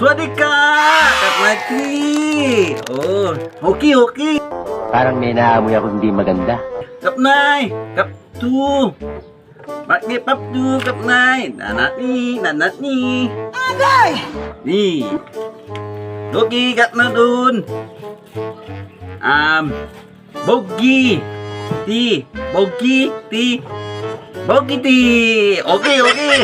Swadika! Katmaki! Oh, okay, okay. Parang may naamoy ako hindi maganda. Kapnay! Kaptu! Makni paptu, kapnay! Nanat ni, nanat ni! Agay! Ni! Dogi kat na dun! Um, Bogi! Ti! Bogi! Ti! Bogi ti! Okay, okay!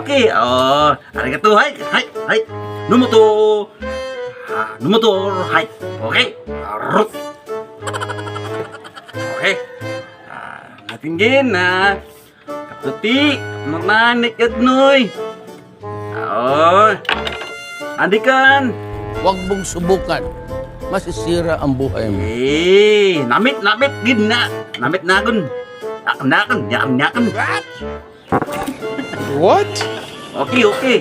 Okay, oh, arigato, hai, hai, hai! Numoto! Ah, Numoto, hai! Okay? Arut! Okay. Ah, natinggin na. Kaptuti, mamanik at noy. Oo. Andikan. Huwag mong subukan. Masisira ang buhay mo. Eh, namit, namit, gin na. Namit na gun. Yakan, yakan, yakan, yakan. What? Okay, okay.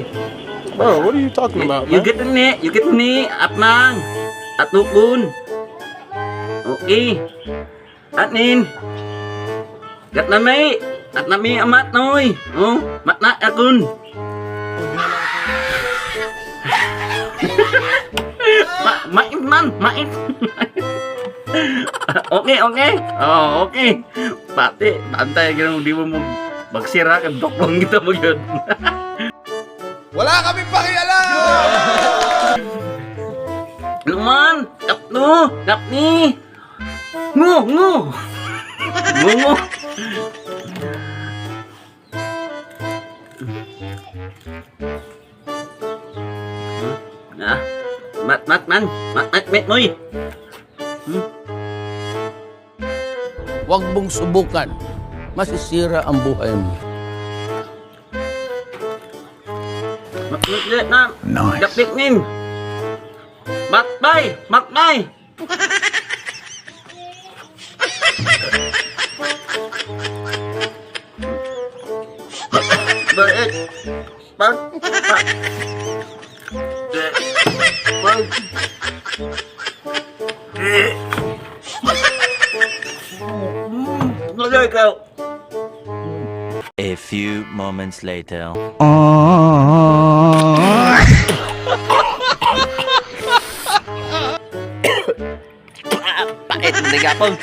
Bro, what are you talking about, You man? get ni, you get ni, at nang. At nukun. Okay. At nin. Gat na may. At na may amat noy. Oh, mat na akun. ma mait man, mait. okay, okay. Oh, okay. Pati, bantay ganun di mo mo magsira ka doklong kita mo yun. Wala kami pakialam! Luman, kapno, kapni. Ngu, ngu. Ngu, ngu. Ah, mat, mat, man. Mat, mat, mat, moy. Huwag mong subukan. Masisira ang buhay mo. Mat, na. Nice. Dapit nin. Matbay, matbay. Bait. Pag, pag. Pag. A few moments later. Pait, hindi ka po.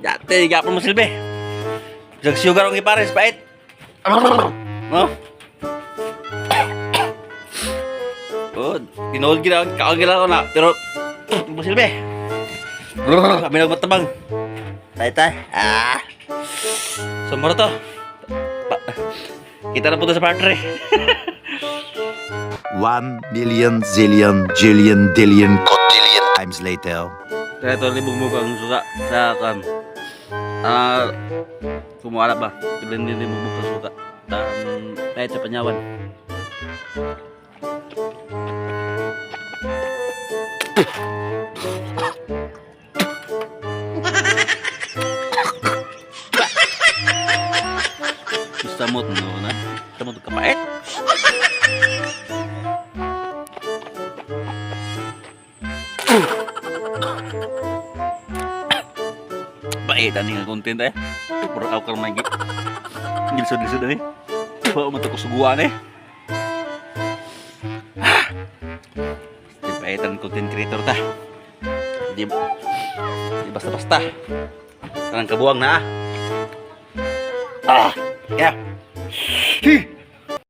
Dati, po mo silbi. Nagsugar ang ipares, pait. Oh. Oh, tinood gina, kakagila ko na. Pero, mo silbi. Kami nagmatabang. Tay, tay. Ah. Sumuro to. Pa- Kita na to sa part 3. One million zillion jillion dillion cotillion times later. Kaya ito libog mo kang suka sa kan. Ah, kumuha ba? Tulan din libog mo kang suka. Um, kahit sa panyawan. Samot no na. Samot kapait. Paitan nga content eh. Puro ako kang magi. Gilsod-gilsod eh. Pa mo to kusuguan eh. Ah. Di paitan content creator ta. Di, di basta-basta. Tanang kabuang na ah. Yeah.